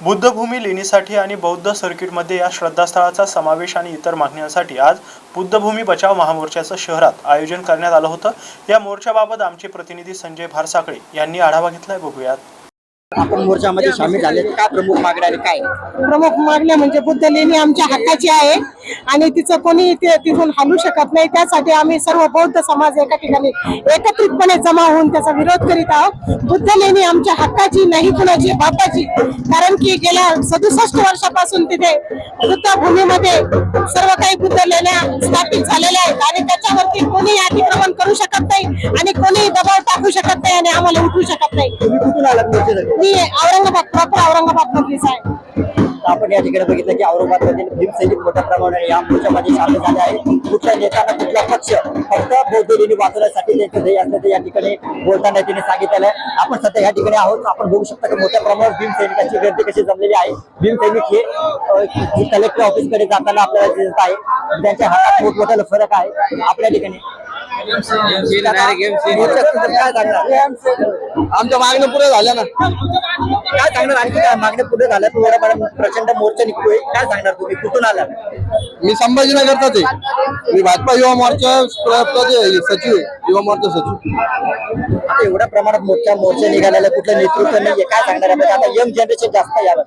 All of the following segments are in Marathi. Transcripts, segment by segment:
बुद्धभूमी लेणीसाठी आणि बौद्ध सर्किटमध्ये या श्रद्धास्थळाचा समावेश आणि इतर मागण्यांसाठी आज बुद्धभूमी बचाव महामोर्चाचं शहरात आयोजन करण्यात आलं होतं. या मोर्चाबाबत आमचे प्रतिनिधी संजय भारसाकळे यांनी आढावा घेतलाय. बघूयात. आपण मोर्चामध्ये सामील झाले. काय प्रमुख मागण्या काय? प्रमुख मागण्या म्हणजे बुद्ध लेणी आमच्या हक्काची आहे. आणि तिचं कोणी ते तिथून हलू शकत नाही. त्यासाठी आम्ही सर्व बौद्ध समाज एका ठिकाणी एकत्रितपणे जमा होऊन त्याचा विरोध करीत आहोत. बुद्ध लेणी आमच्या हक्काची नाही कुणाची बापाची. कारण की गेल्या सदुसष्ट वर्षापासून तिथे बुद्ध भूमीमध्ये सर्व काही बुद्ध लेण्या स्थापित झालेल्या आहेत. आणि त्याच्यावरती कोणी अतिक्रमण करू शकत नाही आणि कोणी दबाव टाकू शकत नाही आणि आम्हाला उठवू शकत नाही. मी औरंगाबाद प्रॉपर औरंगाबाद मधलीच आहे. आपण या ठिकाणी बघितलं की औरंगाबादमधील भीमसैनिक मोठ्या प्रमाणात या मोर्चामध्ये सामील झाले आहे. कुठल्या नेत्यांना कुठला पक्ष फक्त बौद्ध वाचवण्यासाठी त्यांचं ध्येय असल्याचं या ठिकाणी बोलताना त्यांनी सांगितलेलं आहे. आपण सध्या या ठिकाणी आहोत. आपण बघू शकता की मोठ्या प्रमाणात भीमसैनिकांची गर्दी कशी जमलेली आहे. भीमसैनिक हे कलेक्टर ऑफिसकडे जाताना आपल्याला दिसत आहे. त्यांच्या हातात मोठमोठ्याला फरक आहे. आपल्या ठिकाणी आमच्या मागण्या पुढे झाल्या ना. काय सांगणार आणखी काय? मागण्या पुढे झाल्या प्रचंड मोर्चा निघतोय. काय सांगणार तुम्ही? कुठून आला मी संभाजीनगरचाच आहे. मी भाजपा युवा मोर्चा सचिव युवा मोर्चा सचिव. आता एवढ्या प्रमाणात मोठ्या मोर्चा निघालेला कुठलं नेतृत्व नाहीये. काय सांगणार आहे आता यंग जनरेशन जास्त यावर.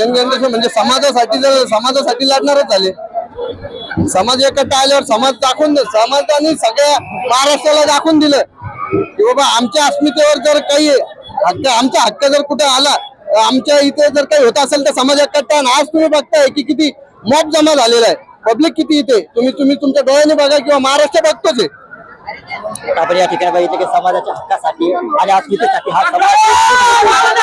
यंग जनरेशन म्हणजे समाजासाठी जर समाजासाठी लढणारच झाले. समाज एकत्र आल्यावर समाज दाखवून समाजाने सगळ्या महाराष्ट्राला दाखवून दिलं. की बाबा आमच्या अस्मितेवर जर काही हक्क आमचा हक्क जर कुठे आला तर आमच्या इथे जर काही होत असेल तर समाज एकत्र आणि आज तुम्ही बघताय की किती मॉब जमा झालेला आहे. पब्लिक किती इथे? तुम्ही तुम्ही तुमच्या डोळ्याने बघा किंवा महाराष्ट्र बघतोच आहे. आपण या ठिकाणी बघितलं की समाजाच्या हक्कासाठी आणि अस्मितेसाठी हा समाज